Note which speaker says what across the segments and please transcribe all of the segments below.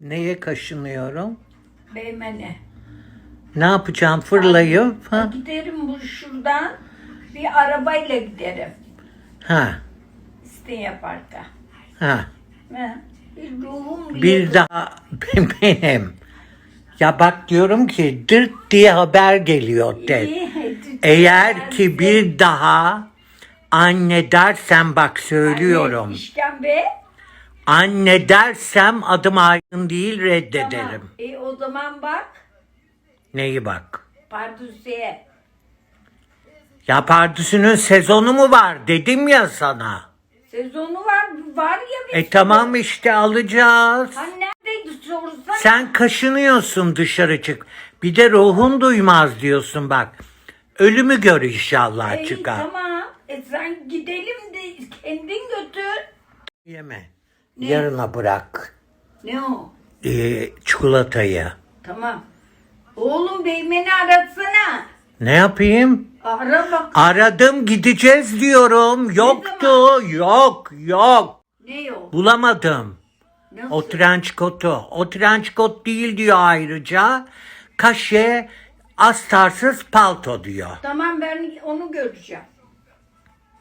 Speaker 1: Neye kaşınıyorum?
Speaker 2: Beymene.
Speaker 1: Ne yapacağım fırlayıp? Ha?
Speaker 2: Giderim bu şuradan. Bir arabayla giderim.
Speaker 1: Ha.
Speaker 2: İstinye Park'a.
Speaker 1: Ha.
Speaker 2: Ha. Bir ruhum bile
Speaker 1: Bir daha benim. Ya bak diyorum ki dırt diye haber geliyor de. Eğer ki bir daha anne dersem bak söylüyorum.
Speaker 2: Anne, işkembe.
Speaker 1: Anne dersem adım aydın değil reddederim.
Speaker 2: Tamam. E, o zaman bak.
Speaker 1: Neyi bak?
Speaker 2: Pardüsü'ye.
Speaker 1: Ya pardüsünün sezonu mu var dedim ya sana.
Speaker 2: Sezonu var. Var ya bir
Speaker 1: E tamam işte alacağız.
Speaker 2: Ha neredeydi sorsana.
Speaker 1: Sen kaşınıyorsun dışarı çık. Bir de ruhun duymaz diyorsun bak. Ölümü gör inşallah
Speaker 2: E,
Speaker 1: çıkar.
Speaker 2: tamam. E sen gidelim de kendin götür.
Speaker 1: Yeme. Yarına bırak.
Speaker 2: Ne o?
Speaker 1: Ee, çikolatayı.
Speaker 2: Tamam. Oğlum beymeni aratsana.
Speaker 1: Ne yapayım?
Speaker 2: Ara bak.
Speaker 1: Aradım gideceğiz diyorum. Yoktu. Yok yok.
Speaker 2: Ne o?
Speaker 1: Bulamadım.
Speaker 2: Nasıl?
Speaker 1: O trench coat'u. O trench coat değil diyor ayrıca. Kaşe astarsız palto diyor.
Speaker 2: Tamam ben onu göreceğim.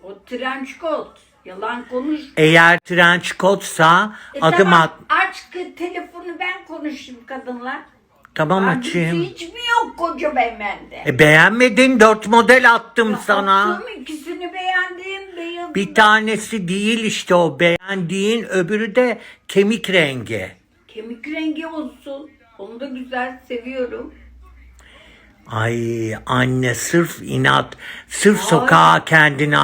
Speaker 2: O trench coat. Yalan konuş.
Speaker 1: Eğer trench coat'sa
Speaker 2: E
Speaker 1: adım
Speaker 2: tamam,
Speaker 1: at.
Speaker 2: Aç ki telefonu ben konuşayım kadınla.
Speaker 1: Tamam
Speaker 2: Pardüsü
Speaker 1: açayım.
Speaker 2: Hiç mi yok koca beymende?
Speaker 1: E, beğenmedin dört model attım sana.
Speaker 2: Attım ikisini beğendim. beğendim.
Speaker 1: Bir tanesi değil işte o beğendiğin öbürü de kemik rengi.
Speaker 2: Kemik rengi olsun. Onu da güzel seviyorum.
Speaker 1: Ay anne sırf inat, sırf sokağa kendini